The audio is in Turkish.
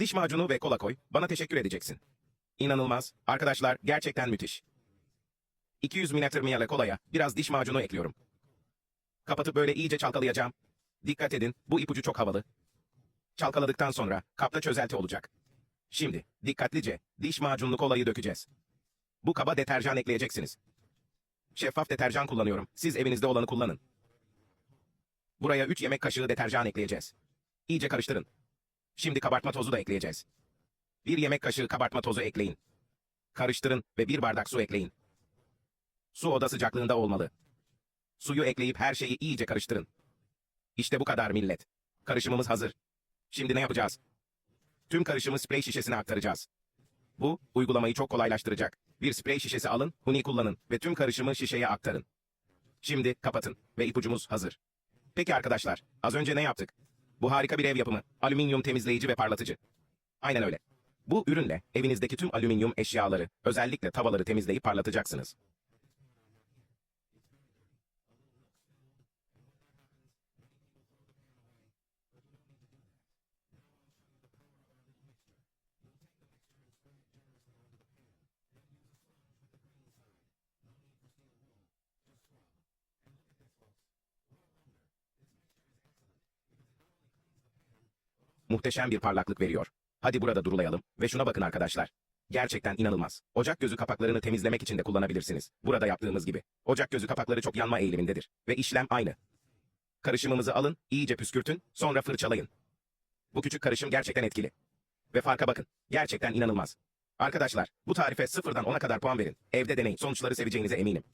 Diş macunu ve kola koy, bana teşekkür edeceksin. İnanılmaz. Arkadaşlar, gerçekten müthiş. 200 ml kolaya biraz diş macunu ekliyorum. Kapatıp böyle iyice çalkalayacağım. Dikkat edin, bu ipucu çok havalı. Çalkaladıktan sonra kapta çözelti olacak. Şimdi dikkatlice diş macunlu kolayı dökeceğiz. Bu kaba deterjan ekleyeceksiniz. Şeffaf deterjan kullanıyorum. Siz evinizde olanı kullanın. Buraya 3 yemek kaşığı deterjan ekleyeceğiz. İyice karıştırın. Şimdi kabartma tozu da ekleyeceğiz. 1 yemek kaşığı kabartma tozu ekleyin. Karıştırın ve 1 bardak su ekleyin. Su oda sıcaklığında olmalı. Suyu ekleyip her şeyi iyice karıştırın. İşte bu kadar millet. Karışımımız hazır. Şimdi ne yapacağız? Tüm karışımı sprey şişesine aktaracağız. Bu, uygulamayı çok kolaylaştıracak. Bir sprey şişesi alın, huni kullanın ve tüm karışımı şişeye aktarın. Şimdi kapatın ve ipucumuz hazır. Peki arkadaşlar, az önce ne yaptık? Bu harika bir ev yapımı, alüminyum temizleyici ve parlatıcı. Aynen öyle. Bu ürünle evinizdeki tüm alüminyum eşyaları, özellikle tavaları temizleyip parlatacaksınız. Muhteşem bir parlaklık veriyor. Hadi burada durulayalım ve şuna bakın arkadaşlar. Gerçekten inanılmaz. Ocak gözü kapaklarını temizlemek için de kullanabilirsiniz. Burada yaptığımız gibi. Ocak gözü kapakları çok yanma eğilimindedir. Ve işlem aynı. Karışımımızı alın, iyice püskürtün, sonra fırçalayın. Bu küçük karışım gerçekten etkili. Ve farka bakın. Gerçekten inanılmaz. Arkadaşlar, bu tarife sıfırdan 10'a kadar puan verin. Evde deneyin. Sonuçları seveceğinize eminim.